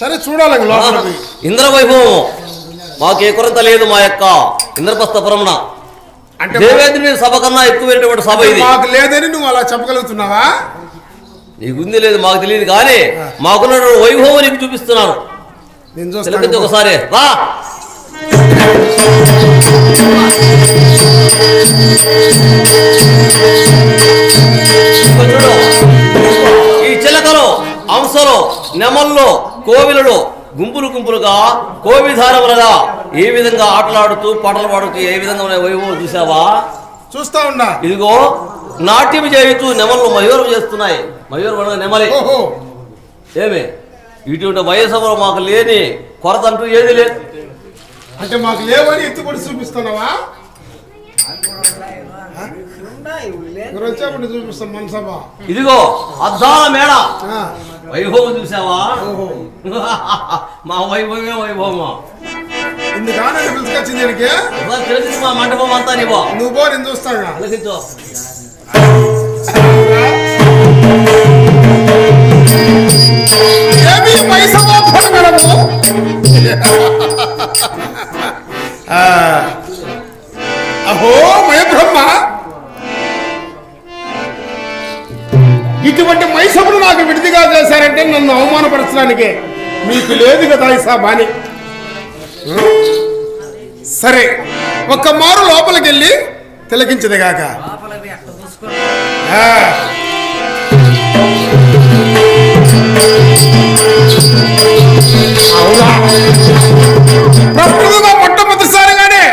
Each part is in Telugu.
సరే చూడాలి. ఇంద్ర వైభవం మాకే కొరత లేదు మా యొక్క ఇంద్రప్రస్థపురమున. అంటే దేవేంద్రుని సభ కన్నా ఎక్కువైనటువంటి సభ ఇది. మాకు లేదని నువ్వు అలా చెప్పగలుగుతున్నావా? నీకుంది లేదు మాకు తెలియదు కానీ మాకున్నటువంటి వైభవం నీకు చూపిస్తున్నాను. ఒకసారి. రా. చూడు. ఈ చిలకలు అంశలు నెమళ్ళు కోవిలలు గుంపులు గుంపులుగా కోవిధారములుగా ఏ విధంగా ఆటలాడుతూ పాటలు పాడుతూ ఏ విధంగా వైభవం చూసావా చూస్తా ఉన్నా. ఇదిగో నాట్యం చేయుతూ నెమళ్ళు మయూరం చేస్తున్నాయి. మయూరం అనగా నెమలి. ఓహో. ఏమి? ఇటువంటి వయసు మాకు లేని కొరత అంటూ ఏది లేదు. అంటే మాకు లేవని ఎత్తుపడి చూపిస్తున్నావా? ఇదిగో అద్దాల మేడ వైభవం చూసావా? ఓహో. మా వైభవమే వైభవమా? ఇందుకాన పిలుచుకొచ్చింది దీనికి తెలిసి మా మండపం అంతా నీవో? నువ్వు నేను ఏమి ఆ, అవమానపరచడానికి మీకు లేదు కదా ఈ సాబాని సరే ఒక్క మారు లోపలికి వెళ్ళి తిలకించదుగాక ప్రస్తుతంగా ప్రకృతిగా మొట్టమొదటిసారిగానే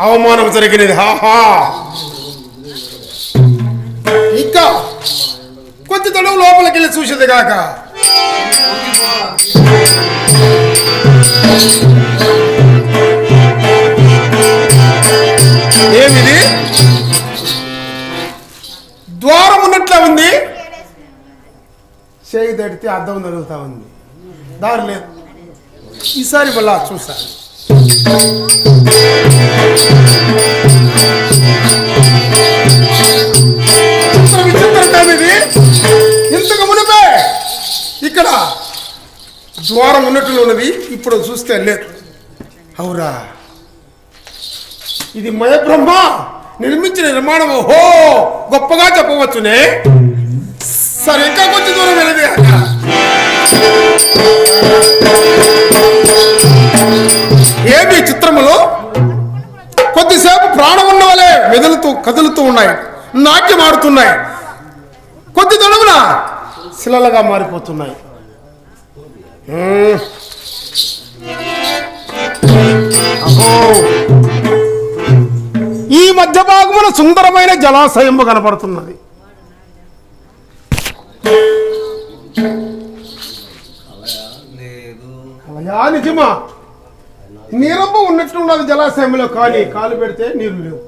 అవమానం జరిగినది. హాహా. ఇంకా కొద్ది తడవు లోపలికి వెళ్ళి చూసేది కాక ఏమిది? ద్వారం ఉన్నట్లే ఉంది. చేయి తడితే అర్థం జరుగుతూ ఉంది. దారి లేదు. ఈసారి మళ్ళా చూసా ద్వారం ఉన్నట్లు ఉన్నది. ఇప్పుడు చూస్తే లేదు. అవురా. ఇది మయబ్రహ్మ. నిర్మించిన నిర్మాణం ఓహో గొప్పగా చెప్పవచ్చునే. సరే ఇంకా కొంచెం దూరం వెళ్ళదు ఏమి చిత్రములో? కొద్దిసేపు ప్రాణం ఉన్న వలె మెదులుతూ కదులుతూ ఉన్నాయి. నాట్యం ఆడుతున్నాయి. కొద్ది తొడవున శిలలుగా మారిపోతున్నాయి. ఈ మధ్య భాగమున సుందరమైన జలాశయము కనపడుతున్నది. అలయా నిజమా? నీరమ్మ ఉన్నట్లున్నది జలాశయంలో కానీ కాలు పెడితే నీరు లేవు.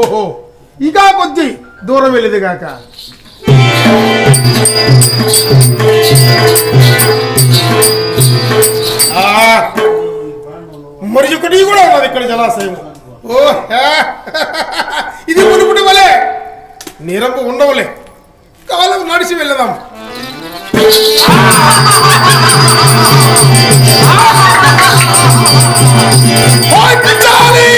ఓహో ఇక కొద్ది దూరం వెళ్ళేది కాక ఒకటి కూడా ఉన్నది ఇక్కడ జలాశయం ఓ. ఇది మునుపుటి వలే నీరంబు ఉండవులే కాలం నడిచి వెళ్ళదాం ఓయ్ పిచ్చాలి!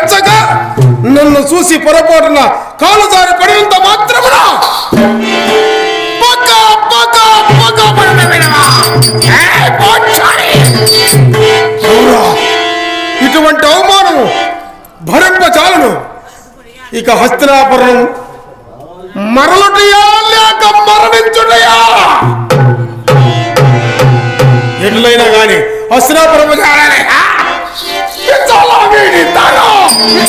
మరిదని నన్ను చూసి పొరపాటున కాలు జారి పడినంత మాత్రమున? ఇటువంటి అవమానము భరింప చాలును ఇక హస్తినాపురం మరలుటయా లేక మరణించుటయా? ఎట్లయినా కానీ హస్తినాపురం చేయాలని తను!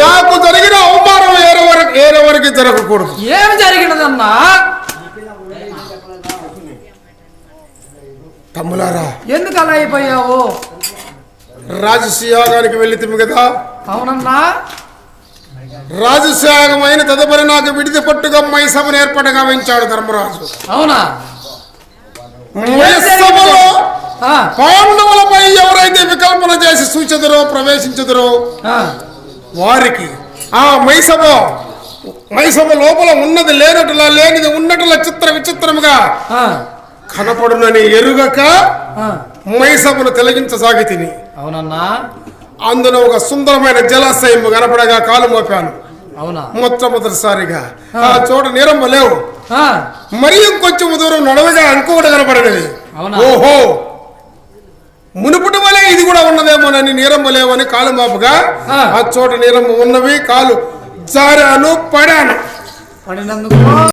నాకు జరిగిన అవమానం ఏరెవరికి ఏరెవరికి జరగకూడదు. ఏం జరిగినదన్నా తమ్ములారా ఎందుకు అలా అయిపోయావు? రాజసీయాగానికి వెళ్ళితిమి కదా. అవునన్నా. రాజసీయాగమైన తదుపరి నాకు విడిది పట్టుగా మైసభను ఏర్పాటుగా వెంచాడు ధర్మరాజు. అవునా? మైసభలో పాండవులపై ఎవరైతే వికల్పన చేసి సూచదురో ప్రవేశించదురో వారికి ఆ మైసభ మైసభ లోపల ఉన్నది లేనట్టులా లేనిది ఉన్నట్టులా చిత్ర విచిత్రముగా కనపడునని ఎరుగక. మైసభను తొలగించసాగి తిని. అవునన్నా. అందులో ఒక సుందరమైన జలాశయం కనపడగా కాలు మోపాను. అవునా? మొట్టమొదటిసారిగా. ఆ చోట నీరమ్మ లేవు మరి ఇంకొంచెం దూరం నడవగా ఇంకొకటి కనపడినది? ఓహో! మునుపుటి వలె ఇది కూడా ఉన్నదేమోనని నీరమ్మ లేవని కాలు మాపుగా ఆ. ఆ చోట నీరమ్మ ఉన్నవి కాలు జారాను పడాను. పడినందుకు